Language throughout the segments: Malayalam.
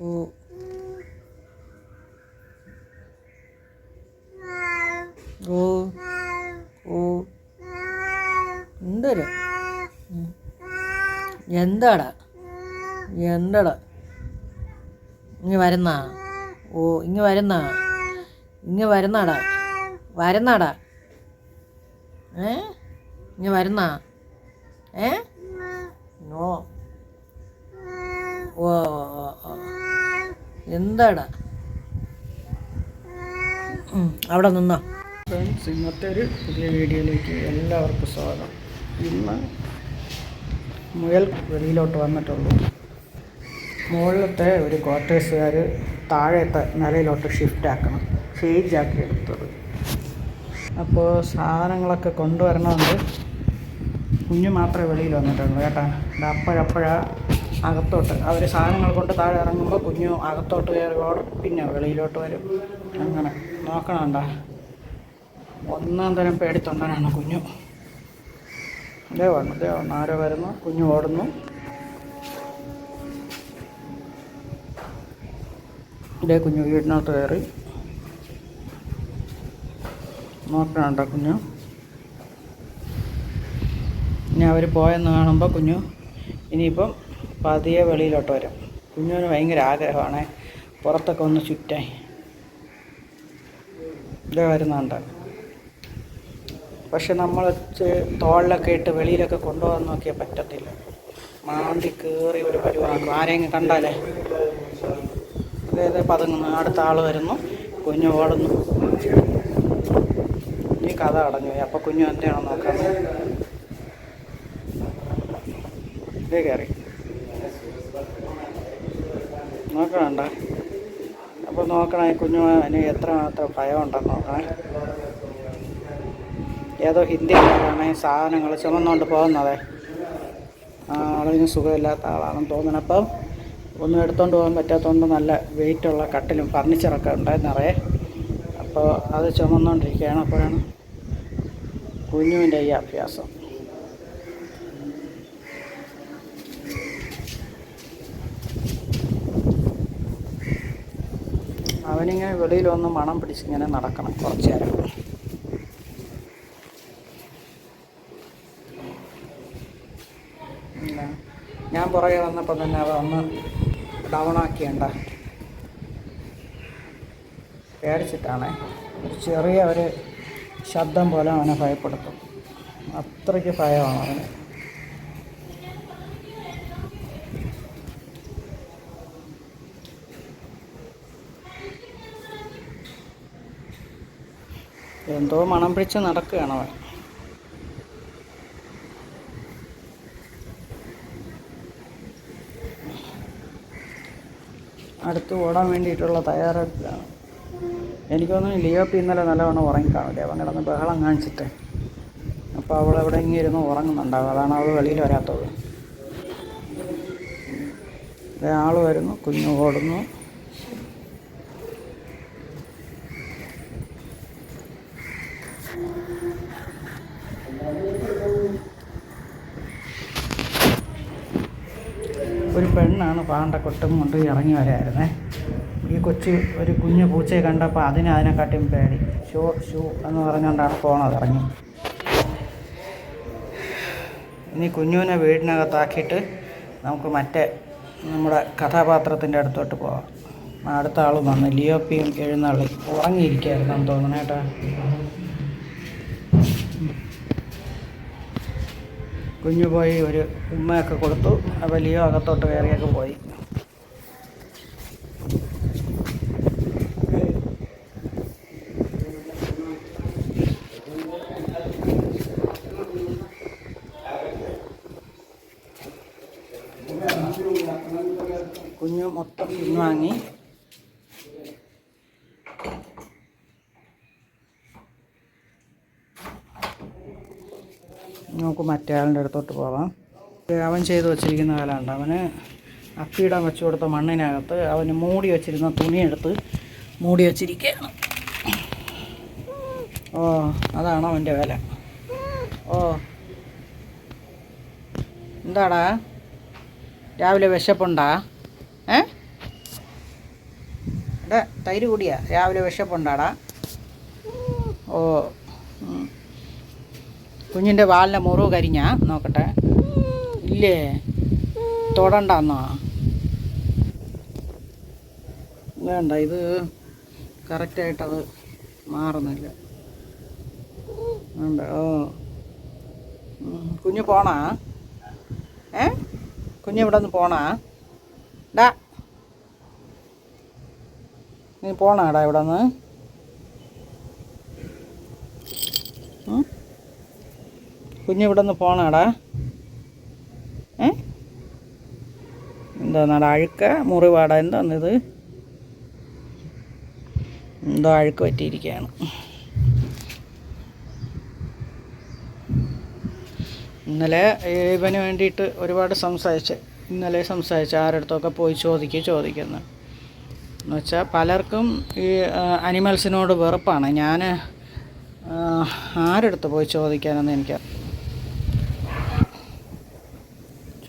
ഓ. ഓ. ഓ. ഉണ്ടല്ലോ. എന്താടാ? എന്താടാ? ഇങ്ങ് വരുന്നാ? ഓ ഇങ്ങ് വരുന്നാ? ഇങ്ങ് വരുന്നാടാ? വരുന്നാടാ? ഏ? ഇങ്ങ് വരുന്നാ? ഏ? എന്താടാ? അവിടെ നിന്നോ. ഫ്രണ്ട്സ് ഇന്നത്തെ ഒരു പുതിയ വീഡിയോയിലേക്ക് എല്ലാവർക്കും സ്വാഗതം. ഇന്ന് മുയൽ വെളിയിലോട്ട് വന്നിട്ടുള്ളൂ. മുകളിലത്തെ ഒരു ക്വാർട്ടേഴ്സുകാർ താഴത്തെ നിലയിലോട്ട് ഷിഫ്റ്റ് ആക്കണം. ചേഞ്ച് ആക്കി എടുത്തത്. അപ്പോൾ സാധനങ്ങളൊക്കെ കൊണ്ടുവരണമെങ്കിൽ കുഞ്ഞു മാത്രമേ വെളിയിൽ വന്നിട്ടുള്ളൂ കേട്ടാ. അപ്പോഴപ്പോഴാണ് അപ്പോഴപ്പോഴാ അകത്തോട്ട്. അവർ സാധനങ്ങൾ കൊണ്ട് താഴെ ഇറങ്ങുമ്പോൾ കുഞ്ഞു അകത്തോട്ട് കയറി ഓടും. പിന്നെ വെളിയിലോട്ട് വരും. അങ്ങനെ. നോക്കണണ്ട. ഒന്നാം തരം പേടിത്തൊണ്ടനാണ് കുഞ്ഞു. ദേ വന്നു ദേ വന്നു. ആരോ വരുന്നു. കുഞ്ഞു ഓടുന്നു. ഇതേ കുഞ്ഞു വീടിനകത്ത് കയറി. നോക്കണണ്ട കുഞ്ഞു. ഇനി അവർ പോയെന്ന് കാണുമ്പോൾ കുഞ്ഞു ഇനിയിപ്പം പതിയെ വെളിയിലോട്ട് വരും. കുഞ്ഞുവിന് ഭയങ്കര ആഗ്രഹമാണ്. പുറത്തൊക്കെ ഒന്ന് ചുറ്റാൻ. ഇതേ വരുന്നുണ്ട്. പക്ഷെ നമ്മൾ തോളിലൊക്കെ ഇട്ട് വെളിയിലൊക്കെ കൊണ്ടുപോകാൻ നോക്കിയാൽ പറ്റത്തില്ല. മാന്തി കയറി ഒരു പരിവാക്കും ആരെങ്കിലും കണ്ടാലേ? അതായത് പതുങ്ങുന്നു. അടുത്ത ആൾ വരുന്നു. കുഞ്ഞു ഓടുന്നു. ഈ കഥ അടഞ്ഞു അപ്പോൾ കുഞ്ഞു എന്താണോ നോക്കാൻ? ഇതേ കയറി. നോക്കണണ്ട. അപ്പോൾ നോക്കണേ കുഞ്ഞു അതിന് എത്ര മാത്രം ഭയം ഉണ്ടെന്ന് നോക്കണേ. ഏതോ ഹിന്ദിക്കാരാണ് ഈ സാധനങ്ങൾ ചുമന്നുകൊണ്ട് പോകുന്നത്. ആളിന് സുഖമില്ലാത്ത ആളാണെന്ന് തോന്നുന്നു അപ്പം ഒന്നും എടുത്തുകൊണ്ട് പോകാൻ പറ്റാത്തതുകൊണ്ട് നല്ല വെയിറ്റുള്ള കട്ടിലും ഫർണിച്ചറൊക്കെ ഉണ്ടായിരുന്നറേ അപ്പോൾ അത് ചുമന്നുകൊണ്ടിരിക്കുകയാണ് അപ്പോഴാണ് കുഞ്ഞുവിന്റെ ഈ അഭ്യാസം. അവനിങ്ങനെ വെളിയിലൊന്ന് മണം പിടിച്ചിങ്ങനെ നടക്കണം കുറച്ച് നേരം. ഞാൻ പുറകെ വന്നപ്പോൾ തന്നെ അവ ഒന്ന് ഡൗൺ ആക്കിയണ്ട. പേടിച്ചിട്ടാണേ. ഒരു ചെറിയ ഒരു ശബ്ദം പോലെ അവനെ ഭയപ്പെടുത്തും. അത്രയ്ക്ക് ഭയമാണ് അവന്. എന്തോ മണം പിടിച്ച് നടക്കുകയാണ് അവൻ. അടുത്ത് ഓടാൻ വേണ്ടിയിട്ടുള്ള തയ്യാറെടുപ്പിലാണ്. എനിക്ക് തോന്നുന്നു ലിയോപ്പി ഇന്നലെ നല്ലവണ്ണം ഉറങ്ങിക്കാണില്ലേ അവൻ കിടന്ന് ബഹളം കാണിച്ചിട്ട്. അപ്പോൾ അവൾ എവിടെ ഇങ്ങനെ ഇരുന്ന് ഉറങ്ങുന്നുണ്ടാവും അതാണ് അവൾ വെളിയിൽ വരാത്തത്. ആൾ വരുന്നു. കുഞ്ഞു ഓടുന്നു. ഒരു പെണ്ണാണ് പാണ്ടക്കൊട്ടും കൊണ്ട് ഇറങ്ങി വരായിരുന്നേ. ഈ കൊച്ചു ഒരു കുഞ്ഞു പൂച്ചയെ കണ്ടപ്പോൾ അതിനെ അതിനെക്കാട്ടിയും പേടി. ഷൂ ഷൂ എന്ന് പറഞ്ഞുകൊണ്ടാണ് പോണത് ഇറങ്ങി. ഇനി കുഞ്ഞുവിനെ വീടിനകത്താക്കിയിട്ട് നമുക്ക് മറ്റേ നമ്മുടെ കഥാപാത്രത്തിന്റെ അടുത്തോട്ട് പോവാം. അടുത്ത ആൾ വന്ന് ലിയോപ്പിയും എഴുന്നള്ളി ഉറങ്ങിയിരിക്കുകയായിരുന്നു കേട്ടോ. കുഞ്ഞു പോയി ഒരു ഉമ്മയൊക്കെ കൊടുത്തു. വലിയ ലിയോ അകത്തോട്ട് കയറിയൊക്കെ പോയി. നമുക്ക് മറ്റേ ആളിന്റെ അടുത്തോട്ട് പോവാം. അവൻ ചെയ്ത് വച്ചിരിക്കുന്ന കാലമുണ്ട് അവന് അപ്പിയിടാൻ വെച്ചു കൊടുത്ത മണ്ണിനകത്ത് അവന് മൂടി വെച്ചിരുന്ന തുണിയെടുത്ത് മൂടി വച്ചിരിക്കുകയാണ്. ഓ അതാണ് അവന്റെ വില. ഓ. എന്താടാ? രാവിലെ വിശപ്പുണ്ടാ? ഏ? ഡാ തൈര് കൂടിയാ. രാവിലെ വിശപ്പുണ്ടാടാ? ഓ. കുഞ്ഞിന്റെ വാലിന്റെ മുറിവ് കരിഞ്ഞ? നോക്കട്ടെ. ഇല്ലേ? തൊടണ്ടെന്നോ? വേണ്ട ഇത് കറക്റ്റായിട്ടത് മാറുന്നില്ല. ഉണ്ട് ഓ. കുഞ്ഞ് പോണാ? ഏ? കുഞ്ഞ് ഇവിടെ നിന്ന് പോണാ? ഡാ. നീ പോണാടാ ഇവിടെ നിന്ന്? കുഞ്ഞ് ഇവിടെ നിന്ന് പോണാടാ. ഏ? എന്താന്നാടാ അഴുക്ക മുറിവാടാ. എന്താന്നിത്? എന്തോ അഴുക്ക് പറ്റിയിരിക്കുകയാണ്. ഇന്നലെ ഇവന് വേണ്ടിയിട്ട് ഒരുപാട് സംസാരിച്ച് ഇന്നലെ സംസാരിച്ച് ആരടുത്തൊക്കെ പോയി ചോദിക്കുക ചോദിക്കുന്നു. എന്ന് വെച്ചാൽ പലർക്കും ഈ അനിമൽസിനോട് വെറുപ്പാണ്. ഞാൻ ആരടുത്ത് പോയി ചോദിക്കാനെന്ന് എനിക്ക്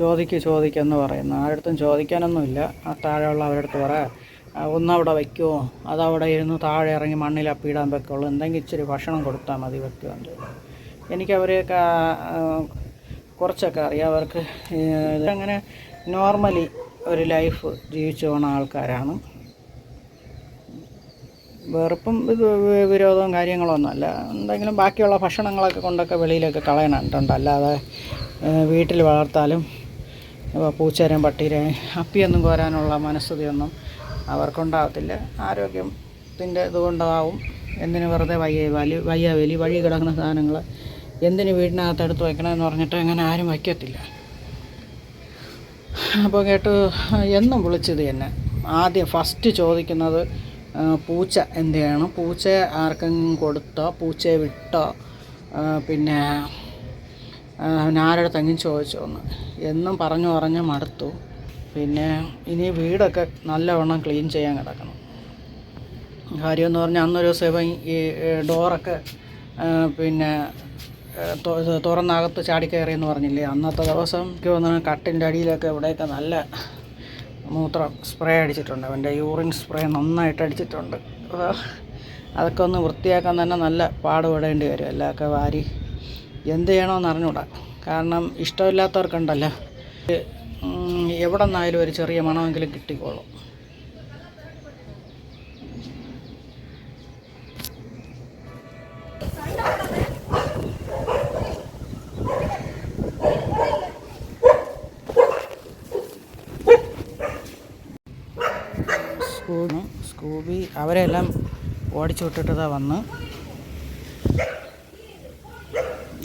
ചോദിക്ക് ചോദിക്കെന്ന് പറയുന്നു. ആരടുത്തും ചോദിക്കാനൊന്നുമില്ല. ആ താഴെയുള്ള അവരുടെ അടുത്ത് പറ ഒന്നവിടെ വയ്ക്കുമോ അതവിടെ ഇരുന്ന് താഴെ ഇറങ്ങി മണ്ണിൽ അപ്പിയിടാൻ വെക്കുള്ളൂ എന്തെങ്കിലും ഇച്ചിരി ഭക്ഷണം കൊടുത്താൽ മതി വെക്കുമെന്ന്. എനിക്കവരെയൊക്കെ കുറച്ചൊക്കെ അറിയാം. അവർക്ക് ഈ ഇതങ്ങനെ നോർമലി ഒരു ലൈഫ് ജീവിച്ചു പോണ ആൾക്കാരാണ്. വെറുപ്പും ഇത് വിരോധവും കാര്യങ്ങളൊന്നുമല്ല എന്തെങ്കിലും ബാക്കിയുള്ള ഭക്ഷണങ്ങളൊക്കെ കൊണ്ടൊക്കെ വെളിയിലൊക്കെ കളയണുണ്ട് അല്ലാതെ വീട്ടിൽ വളർത്താലും പൂച്ചേരെയും പട്ടീരെയും അപ്പിയൊന്നും കോരാനുള്ള മനസ്സുതിയൊന്നും അവർക്കുണ്ടാകത്തില്ല ആരോഗ്യത്തിന്റെ ഇതുകൊണ്ടാവും എന്തിന് വെറുതെ വയ്യ വലി വയ്യ വലി വഴി കിടക്കുന്ന സാധനങ്ങൾ എന്തിന് വീടിനകത്ത് എടുത്ത് വയ്ക്കണമെന്ന് പറഞ്ഞിട്ട് അങ്ങനെ ആരും വയ്ക്കത്തില്ല. അപ്പോൾ കേട്ട് എന്നും വിളിച്ചത് തന്നെ ആദ്യം ഫസ്റ്റ് ചോദിക്കുന്നത് പൂച്ച എന്ത് ചെയ്യണം പൂച്ച ആർക്കെങ്കിലും കൊടുത്തോ? പൂച്ചയെ വിട്ടോ? ആ, പിന്നെ ആ, ചോദിച്ചു ചോദിച്ചോന്ന് എന്നും പറഞ്ഞു പറഞ്ഞ് മടുത്തു. പിന്നെ ഇനി വീടൊക്കെ നല്ലവണ്ണം ക്ലീൻ ചെയ്യാൻ കിടക്കണം. കാര്യമെന്ന് പറഞ്ഞാൽ അന്നൊരു ദിവസം ഈ ഡോറൊക്കെ പിന്നെ തുറന്നകത്ത് ചാടിക്കയറി എന്ന് പറഞ്ഞില്ലേ? അന്നത്തെ ദിവസം എനിക്ക് തോന്നുന്നു കട്ടിന്റെ അടിയിലൊക്കെ ഇവിടെയൊക്കെ നല്ല മൂത്രം സ്പ്രേ അടിച്ചിട്ടുണ്ട്. അവന്റെ യൂറിൻ സ്പ്രേ നന്നായിട്ട് അടിച്ചിട്ടുണ്ട്. അതൊക്കെ ഒന്ന് വൃത്തിയാക്കാൻ തന്നെ നല്ല പാടുപെടേണ്ടി വരും. എല്ലാമൊക്കെ വാരി എന്ത് ചെയ്യണമെന്ന് അറിഞ്ഞൂടാ. കാരണം ഇഷ്ടമില്ലാത്തവർക്കുണ്ടല്ലോ. എവിടെ നിന്നായാലും ഒരു ചെറിയ മണമെങ്കിലും കിട്ടിക്കോളും. സ്കൂബി അവരെല്ലാം ഓടിച്ചു വിട്ടിട്ടതാ വന്ന്.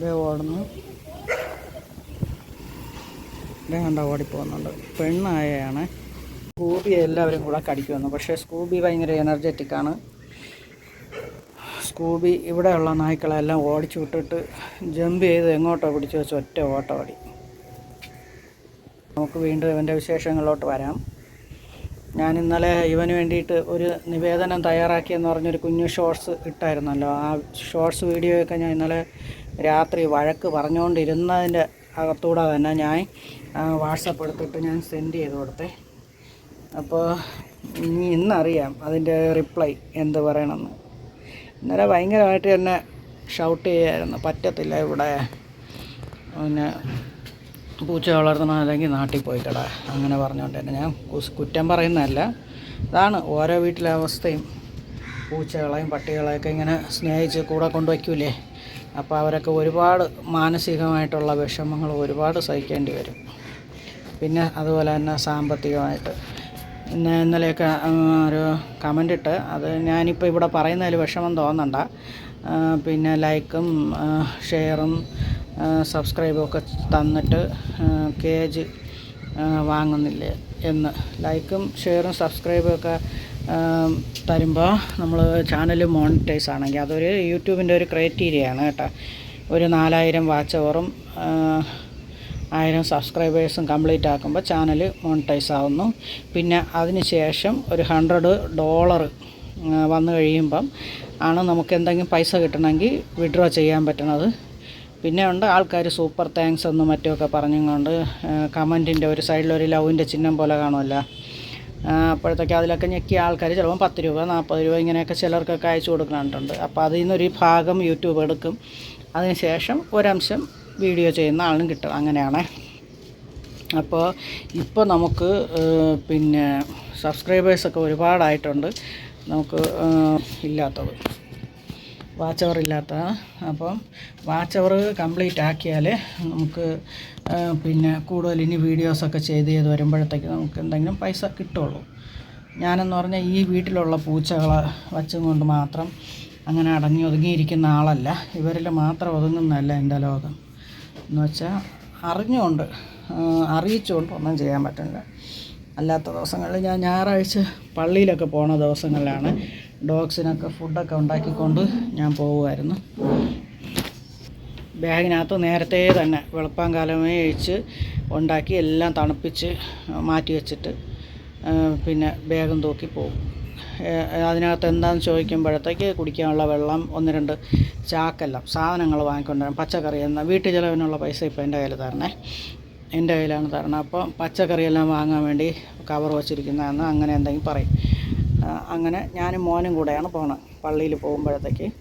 ഇതേ ഓടുന്നു. ഇതേ കണ്ട ഓടിപ്പോകുന്നുണ്ട്. പെണ്ണായാണ് സ്കൂബി എല്ലാവരും കൂടെ കടിക്കുമെന്ന്. പക്ഷേ സ്കൂബി ഭയങ്കര എനർജറ്റിക്കാണ് സ്കൂബി ഇവിടെയുള്ള നായ്ക്കളെല്ലാം ഓടിച്ചു വിട്ടിട്ട് ജമ്പ് ചെയ്ത് എങ്ങോട്ടോ പിടിച്ചു വെച്ച് ഒറ്റ ഓട്ടോടി നമുക്ക് വീണ്ടും ഇവന്റെ വിശേഷങ്ങളിലോട്ട് വരാം. ഞാൻ ഇന്നലെ ഇവന് വേണ്ടിയിട്ട് ഒരു നിവേദനം തയ്യാറാക്കിയെന്ന് പറഞ്ഞൊരു കുഞ്ഞു ഷോർട്സ് ഇട്ടായിരുന്നല്ലോ. ആ ഷോർട്സ് വീഡിയോയൊക്കെ ഞാൻ ഇന്നലെ രാത്രി വഴക്ക് പറഞ്ഞുകൊണ്ടിരുന്നതിന്റെ അകത്തൂടെ തന്നെ ഞാൻ വാട്സപ്പ് എടുത്തിട്ട് ഞാൻ സെൻഡ് ചെയ്ത് കൊടുത്തേ. അപ്പോൾ ഇനി ഇന്നറിയാം അതിന്റെ റിപ്ലൈ എന്ത് പറയണമെന്ന്. ഇന്നലെ ഭയങ്കരമായിട്ട് എന്നെ ഷൗട്ട് ചെയ്യായിരുന്നു. പറ്റത്തില്ല ഇവിടെ. പിന്നെ പൂച്ച വളർത്തണം അല്ലെങ്കിൽ നാട്ടിൽ പോയി കട അങ്ങനെ പറഞ്ഞുകൊണ്ട് തന്നെ. ഞാൻ കുറ്റം പറയുന്നതല്ല. ഇതാണ് ഓരോ വീട്ടിലെ അവസ്ഥയും. പൂച്ചകളെയും പട്ടികളെയൊക്കെ ഇങ്ങനെ സ്നേഹിച്ച് കൂടെ കൊണ്ടുവയ്ക്കൂലേ അപ്പോൾ അവരൊക്കെ ഒരുപാട് മാനസികമായിട്ടുള്ള വിഷമങ്ങൾ ഒരുപാട് സഹിക്കേണ്ടി വരും. പിന്നെ അതുപോലെ തന്നെ സാമ്പത്തികമായിട്ട്. ഇന്ന് ഇന്നലെയൊക്കെ ഒരു കമന്റ് ഇട്ട് അത് ഞാനിപ്പോൾ ഇവിടെ പറയുന്നതിൽ വിഷമം തോന്നണ്ട. പിന്നെ ലൈക്കും ഷെയറും സബ്സ്ക്രൈബും ഒക്കെ തന്നിട്ട് കേജ് വാങ്ങുന്നില്ലേ എന്ന്. ലൈക്കും ഷെയറും സബ്സ്ക്രൈബും ഒക്കെ തരുമ്പോൾ നമ്മൾ ചാനൽ മോണിറ്റൈസ് ആണെങ്കിൽ അതൊരു യൂട്യൂബിന്റെ ഒരു ക്രൈറ്റീരിയ ആണ് കേട്ടോ. ഒരു നാലായിരം വാച്ച് അവറും ആയിരം സബ്സ്ക്രൈബേഴ്സും കംപ്ലീറ്റ് ആക്കുമ്പോൾ ചാനൽ മോണിറ്റൈസ് ആവുന്നു. പിന്നെ അതിന് ശേഷം ഒരു ഹൺഡ്രഡ് ഡോളർ വന്നു കഴിയുമ്പം ആണ് നമുക്ക് എന്തെങ്കിലും പൈസ കിട്ടണമെങ്കിൽ വിഡ്രോ ചെയ്യാൻ പറ്റണത് പിന്നെ ഉണ്ട് ആൾക്കാർ സൂപ്പർ താങ്ക്സ് എന്നും മറ്റുമൊക്കെ പറഞ്ഞുകൊണ്ട് കമന്റിന്റെ ഒരു സൈഡിൽ ഒരു ലവിന്റെ ചിഹ്നം പോലെ കാണുമല്ലോ. അപ്പോഴത്തേക്ക് അതിലൊക്കെ ഞെക്കിയ ആൾക്കാർ ചിലപ്പോൾ പത്ത് രൂപ നാൽപ്പത് രൂപ ഇങ്ങനെയൊക്കെ ചിലർക്കൊക്കെ അയച്ചു കൊടുക്കുന്നുണ്ട് അപ്പോൾ അതിൽ നിന്നൊരു ഭാഗം യൂട്യൂബ് എടുക്കും. അതിനുശേഷം ഒരംശം വീഡിയോ ചെയ്യുന്ന ആളും കിട്ടും. അങ്ങനെയാണ്. അപ്പോൾ ഇപ്പോൾ നമുക്ക് പിന്നെ സബ്സ്ക്രൈബേഴ്സൊക്കെ ഒരുപാടായിട്ടുണ്ട്. നമുക്ക് ഇല്ലാത്തത്. വാച്ച് അവർ ഇല്ലാത്ത അപ്പം വാച്ച് അവർ കംപ്ലീറ്റ് ആക്കിയാൽ നമുക്ക് പിന്നെ കൂടുതൽ ഇനി വീഡിയോസൊക്കെ ചെയ്ത് ചെയ്ത് വരുമ്പോഴത്തേക്ക് നമുക്ക് എന്തെങ്കിലും പൈസ കിട്ടുള്ളൂ. ഞാനെന്ന് പറഞ്ഞാൽ ഈ വീട്ടിലുള്ള പൂച്ചകളെ വച്ചും കൊണ്ട് മാത്രം അങ്ങനെ അടങ്ങി ഒതുങ്ങിയിരിക്കുന്ന ആളല്ല. ഇവരിൽ മാത്രം ഒതുങ്ങുന്നതല്ല എന്റെ ലോകം. എന്ന് വെച്ചാൽ അറിഞ്ഞുകൊണ്ട് അറിയിച്ചുകൊണ്ട് ഒന്നും ചെയ്യാൻ പറ്റില്ല. അല്ലാത്ത ദിവസങ്ങളിൽ ഞാൻ ഞായറാഴ്ച പള്ളിയിലൊക്കെ പോണ ദിവസങ്ങളിലാണ് ഡോഗ്സിനൊക്കെ ഫുഡൊക്കെ ഉണ്ടാക്കിക്കൊണ്ട് ഞാൻ പോകുമായിരുന്നു ബാഗിനകത്ത് നേരത്തെ തന്നെ വെളുപ്പാങ്കാലമേ അഴിച്ച് ഉണ്ടാക്കി എല്ലാം തണുപ്പിച്ച് മാറ്റി വെച്ചിട്ട് പിന്നെ ബാഗും തൂക്കി പോകും. അതിനകത്ത് എന്താണെന്ന് ചോദിക്കുമ്പോഴത്തേക്ക് കുടിക്കാനുള്ള വെള്ളം ഒന്ന് രണ്ട് ചാക്കെല്ലാം സാധനങ്ങൾ വാങ്ങിക്കൊണ്ടുവരാം. പച്ചക്കറി എന്ന വീട്ടു ചിലവിനുള്ള പൈസ ഇപ്പോൾ എന്റെ കയ്യിൽ തരണേ. എന്റെ കയ്യിലാണ് തരണം. അപ്പോൾ പച്ചക്കറിയെല്ലാം വാങ്ങാൻ വേണ്ടി കവർ വച്ചിരിക്കുന്നതെന്ന് അങ്ങനെ എന്തെങ്കിലും പറയും. അങ്ങനെ ഞാനും മോനും കൂടെയാണ് പോണത്. പള്ളിയിൽ പോകുമ്പോഴത്തേക്ക്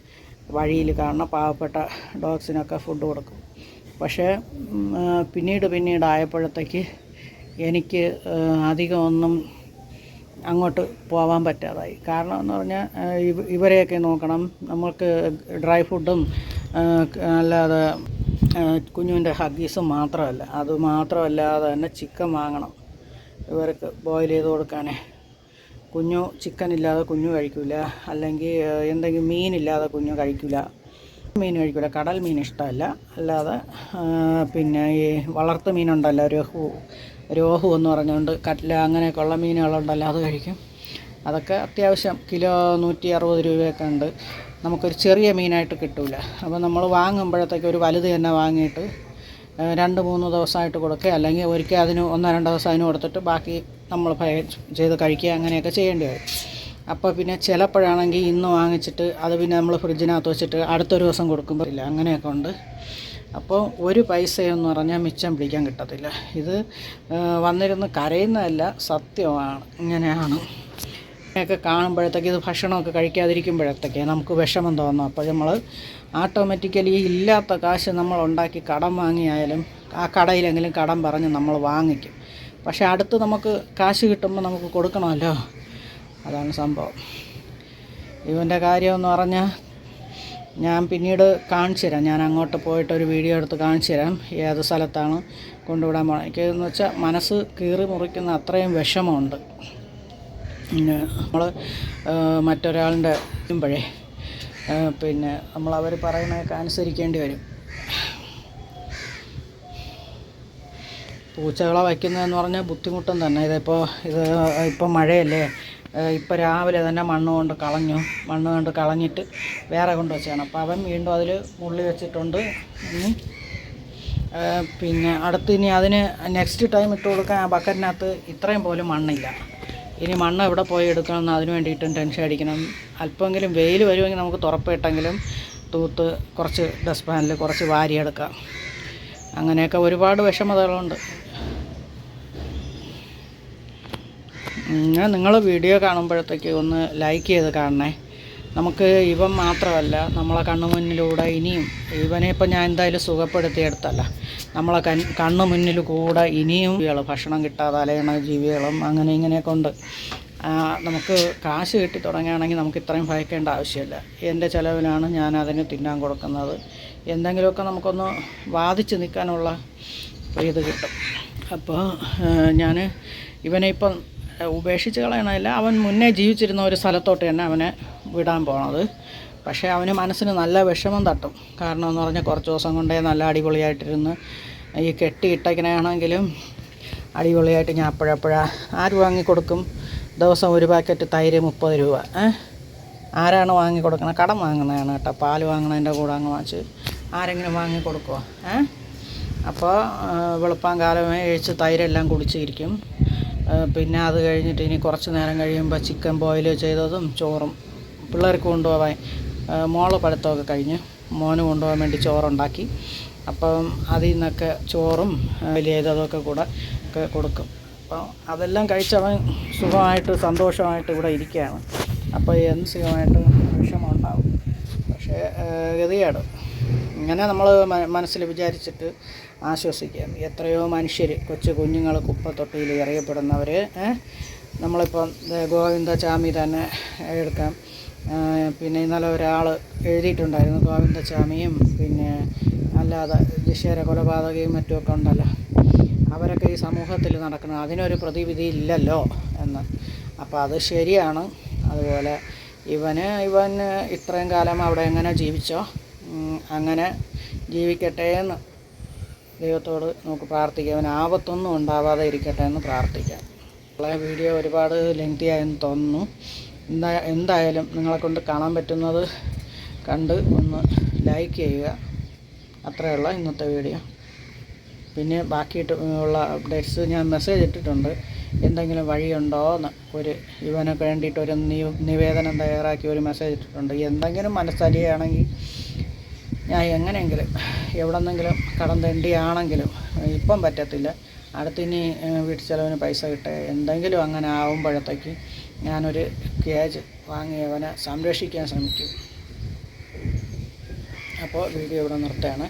വഴിയിൽ കാണുന്ന പാവപ്പെട്ട ഡോഗ്സിനൊക്കെ ഫുഡ് കൊടുക്കും. പക്ഷേ പിന്നീട് പിന്നീട് ആയപ്പോഴത്തേക്ക് എനിക്ക് അധികമൊന്നും അങ്ങോട്ട് പോകാൻ പറ്റാതായി. കാരണം എന്ന് പറഞ്ഞാൽ ഇവ- ഇവരെയൊക്കെ നോക്കണം. നമുക്ക് ഡ്രൈ ഫുഡും അല്ലാതെ കുഞ്ഞുവിന്റെ ഹഗീസും മാത്രമല്ല. അത് മാത്രമല്ലാതെ തന്നെ ചിക്കൻ വാങ്ങണം. ഇവർക്ക് ബോയിൽ ചെയ്ത് കൊടുക്കാനേ കുഞ്ഞു ചിക്കൻ ഇല്ലാതെ കുഞ്ഞു കഴിക്കില്ല അല്ലെങ്കിൽ എന്തെങ്കിലും മീനില്ലാതെ കുഞ്ഞു കഴിക്കില്ല മീൻ കഴിക്കില്ല കടൽ മീൻ ഇഷ്ടമല്ല. അല്ലാതെ പിന്നെ ഈ വളർത്തു മീനുണ്ടല്ലോ രോഹു രോഹു എന്ന് പറഞ്ഞുകൊണ്ട് കട്ല അങ്ങനെയൊക്കെയുള്ള മീനുകളുണ്ടല്ലോ അത് കഴിക്കും. അതൊക്കെ അത്യാവശ്യം കിലോ നൂറ്റി അറുപത് രൂപയൊക്കെ ഉണ്ട്. നമുക്കൊരു ചെറിയ മീനായിട്ട് കിട്ടില്ല അപ്പോൾ നമ്മൾ വാങ്ങുമ്പോഴത്തേക്ക് ഒരു വലുത് തന്നെ വാങ്ങിയിട്ട് രണ്ട് മൂന്ന് ദിവസമായിട്ട് കൊടുക്കുക. അല്ലെങ്കിൽ ഒരിക്കൽ അതിന് ഒന്നോ രണ്ടോ ദിവസം അതിന് കൊടുത്തിട്ട് ബാക്കി നമ്മൾ ഫ്രൈ ചെയ്ത് കഴിക്കുക അങ്ങനെയൊക്കെ ചെയ്യേണ്ടി വരും. അപ്പോൾ പിന്നെ ചിലപ്പോഴാണെങ്കിൽ ഇന്ന് വാങ്ങിച്ചിട്ട് അത് പിന്നെ നമ്മൾ ഫ്രിഡ്ജിനകത്ത് വെച്ചിട്ട് അടുത്തൊരു ദിവസം കൊടുക്കുമ്പോൾ ഇല്ല അങ്ങനെയൊക്കെ ഉണ്ട്. അപ്പോൾ ഒരു പൈസയെന്ന് പറഞ്ഞാൽ മിച്ചം പിടിക്കാൻ കിട്ടത്തില്ല. ഇത് വന്നിരുന്ന് കരയുന്നതല്ല സത്യമാണ്. ഇങ്ങനെയാണ്. ഒക്കെ കാണുമ്പോഴത്തേക്ക് ഇത് ഭക്ഷണമൊക്കെ കഴിക്കാതിരിക്കുമ്പോഴത്തേക്ക് നമുക്ക് വിഷമം തോന്നും. അപ്പോൾ നമ്മൾ ഓട്ടോമാറ്റിക്കലി ഇല്ലാത്ത കാശ് നമ്മൾ ഉണ്ടാക്കി കടം വാങ്ങിയായാലും ആ കടയിലെങ്കിലും കടം പറഞ്ഞ് നമ്മൾ വാങ്ങിക്കും. പക്ഷേ അടുത്ത് നമുക്ക് കാശ് കിട്ടുമ്പോൾ നമുക്ക് കൊടുക്കണമല്ലോ. അതാണ് സംഭവം. ഇവന്റെ കാര്യമെന്ന് പറഞ്ഞാൽ ഞാൻ പിന്നീട് കാണിച്ചു തരാം. ഞാൻ അങ്ങോട്ട് പോയിട്ട് ഒരു വീഡിയോ എടുത്ത് കാണിച്ചു തരാം. ഏത് സ്ഥലത്താണ് കൊണ്ടുവിടാൻ പോകണം എനിക്കെന്ന് വെച്ചാൽ മനസ്സ് കീറി മുറിക്കുന്ന അത്രയും വിഷമമുണ്ട്. പിന്നെ നമ്മൾ മറ്റൊരാളുടെ ഇടുമ്പോഴേ പിന്നെ നമ്മൾ അവർ പറയുന്നതൊക്കെ അനുസരിക്കേണ്ടി വരും. പൂച്ചകളെ വയ്ക്കുന്നതെന്ന് പറഞ്ഞാൽ ബുദ്ധിമുട്ടും തന്നെ. ഇതിപ്പോൾ ഇത് ഇപ്പം മഴയല്ലേ. ഇപ്പോൾ രാവിലെ തന്നെ മണ്ണ് കൊണ്ട് കളഞ്ഞു. മണ്ണ് കൊണ്ട് കളഞ്ഞിട്ട് വേറെ കൊണ്ട് വെച്ചാണ് അപ്പോൾ അവൻ വീണ്ടും അതിൽ മുള്ളി വെച്ചിട്ടുണ്ട്. പിന്നെ അടുത്ത് ഇനി അതിന് നെക്സ്റ്റ് ടൈം ഇട്ട് കൊടുക്കാൻ ആ ബക്കറ്റിനകത്ത് ഇത്രയും പോലും മണ്ണില്ല. ഇനി മണ്ണ് എവിടെ പോയി എടുക്കണമെന്ന് അതിന് വേണ്ടിയിട്ടും ടെൻഷൻ അടിക്കണം. അല്പമെങ്കിലും വെയിൽ വരുമെങ്കിൽ നമുക്ക് തുറപ്പിട്ടെങ്കിലും തൂത്ത് കുറച്ച് ഡസ്റ്റ് പാനിൽ കുറച്ച് വാരിയെടുക്കാം. അങ്ങനെയൊക്കെ ഒരുപാട് വിഷമതകളുണ്ട്. നിങ്ങൾ വീഡിയോ കാണുമ്പോഴത്തേക്ക് ഒന്ന് ലൈക്ക് ചെയ്ത് കാണണേ. നമുക്ക് ഇവൻ മാത്രമല്ല നമ്മളെ കണ്ണു മുന്നിലൂടെ ഇനിയും ഇവനെ ഇപ്പം ഞാൻ എന്തായാലും സുഖപ്പെടുത്തിയെടുത്തല്ല നമ്മളെ കൺ കണ്ണു മുന്നിൽ കൂടെ ഇനിയും ഭക്ഷണം കിട്ടാതെ അലയണ ജീവികളും അങ്ങനെ ഇങ്ങനെയൊക്കെ ഉണ്ട്. നമുക്ക് കാശ് കിട്ടി തുടങ്ങുകയാണെങ്കിൽ നമുക്ക് ഇത്രയും ഭയക്കേണ്ട ആവശ്യമില്ല. എന്റെ ചിലവിലാണ് ഞാൻ അതിന് തിന്നാൻ കൊടുക്കുന്നത്. എന്തെങ്കിലുമൊക്കെ നമുക്കൊന്ന് വാദിച്ച് നിൽക്കാനുള്ള ഇത് കിട്ടും. അപ്പോൾ ഞാൻ ഇവനെ ഇപ്പം ഉപേക്ഷിച്ച് കളയണമില്ല അവൻ മുന്നേ ജീവിച്ചിരുന്ന ഒരു സ്ഥലത്തോട്ട് തന്നെ അവനെ വിടാൻ പോണത്. പക്ഷേ അവന് മനസ്സിന് നല്ല വിഷമം തട്ടും. കാരണം എന്ന് പറഞ്ഞാൽ കുറച്ച് ദിവസം കൊണ്ടേ നല്ല അടിപൊളിയായിട്ടിരുന്ന് ഈ കെട്ടി കെട്ടിയിട്ടേക്കനാണെങ്കിലും അടിപൊളിയായിട്ട് ഞാൻ അപ്പോഴപ്പോഴാ ആര് വാങ്ങിക്കൊടുക്കും? ദിവസം ഒരു പാക്കറ്റ് തൈര് മുപ്പത് രൂപ. ആരാണ് വാങ്ങിക്കൊടുക്കണത് കടം വാങ്ങുന്നതാണ് കേട്ടോ. പാൽ വാങ്ങണതിന്റെ കൂടെ അങ്ങ് വാങ്ങിച്ച് ആരെങ്കിലും വാങ്ങിക്കൊടുക്കുമോ ഏ? അപ്പോൾ വെളുപ്പാൻ കാലമേ കഴിച്ച് തൈരെല്ലാം കുടിച്ചിരിക്കും. പിന്നെ അത് കഴിഞ്ഞിട്ട് ഇനി കുറച്ച് നേരം കഴിയുമ്പോൾ ചിക്കൻ ബോയിൽ ചെയ്തതും ചോറും. പിള്ളേർക്ക് കൊണ്ടുപോകാൻ മോൾ പഠിത്തമൊക്കെ കഴിഞ്ഞ് മോന് കൊണ്ടുപോകാൻ വേണ്ടി ചോറുണ്ടാക്കി. അപ്പം അതിൽ നിന്നൊക്കെ ചോറും വലിയതൊക്കെ കൂടെ ഒക്കെ കൊടുക്കും. അപ്പോൾ അതെല്ലാം കഴിച്ചവൻ സുഖമായിട്ട് സന്തോഷമായിട്ട് ഇവിടെ ഇരിക്കുകയാണ്. അപ്പോൾ എന്ത് സുഖമായിട്ട് വിഷമം ഉണ്ടാവും പക്ഷേ ഗതിയാണ് ഇങ്ങനെ നമ്മൾ മനസ്സിൽ വിചാരിച്ചിട്ട് ആശ്വസിക്കാം എത്രയോ മനുഷ്യർ കൊച്ചു കുഞ്ഞുങ്ങൾ കുപ്പത്തൊട്ടിയിൽ എറിയപ്പെടുന്നവർ നമ്മളിപ്പം ഗോവിന്ദ ചാമി തന്നെ എടുക്കാം. പിന്നെ ഇന്നലെ ഒരാൾ എഴുതിയിട്ടുണ്ടായിരുന്നു ഗോവിന്ദസ്വാമിയും പിന്നെ അല്ലാതെ ദിശേര കൊലപാതകയും മറ്റുമൊക്കെ ഉണ്ടല്ലോ. അവരൊക്കെ ഈ സമൂഹത്തിൽ നടക്കുന്നത് അതിനൊരു പ്രതിവിധി ഇല്ലല്ലോ എന്ന്. അപ്പോൾ അത് ശരിയാണ്. അതുപോലെ ഇവന് ഇവന് ഇത്രയും കാലം അവിടെ എങ്ങനെ ജീവിച്ചോ അങ്ങനെ ജീവിക്കട്ടെ എന്ന് ദൈവത്തോട് നമുക്ക് പ്രാർത്ഥിക്കാം. അവന് ആപത്തൊന്നും ഉണ്ടാവാതെ ഇരിക്കട്ടെ എന്ന് പ്രാർത്ഥിക്കാം. വീഡിയോ ഒരുപാട് ലെങ്തി ആയെന്ന് തോന്നുന്നു. എന്താ എന്തായാലും നിങ്ങളെ കൊണ്ട് കാണാൻ പറ്റുന്നത് കണ്ട് ഒന്ന് ലൈക്ക് ചെയ്യുക. അത്രയുള്ള ഇന്നത്തെ വീഡിയോ പിന്നെ ബാക്കിയിട്ട് ഉള്ള അപ്ഡേറ്റ്സ് ഞാൻ മെസ്സേജ് ഇട്ടിട്ടുണ്ട്. എന്തെങ്കിലും വഴിയുണ്ടോ എന്ന്. ഒരു ഇവനൊക്കെ വേണ്ടിയിട്ട് ഒരു നിവേദനം തയ്യാറാക്കി ഒരു മെസ്സേജ് ഇട്ടിട്ടുണ്ട്. എന്തെങ്കിലും മനസ്സലിയാണെങ്കിൽ ഞാൻ എങ്ങനെയെങ്കിലും എവിടെ നിന്നെങ്കിലും കടം തെണ്ടിയാണെങ്കിലും ഇപ്പം പറ്റത്തില്ല. അടുത്തിനി വീട്ടിൽ വീട്ടു ചിലവിന് പൈസ കിട്ടുക എന്തെങ്കിലും അങ്ങനെ ആവുമ്പോഴത്തേക്ക് ഞാനൊരു കേജ് വാങ്ങി അവനെ സംരക്ഷിക്കാൻ ശ്രമിക്കും. അപ്പോൾ വീഡിയോ ഇവിടെ നിർത്തുകയാണ്.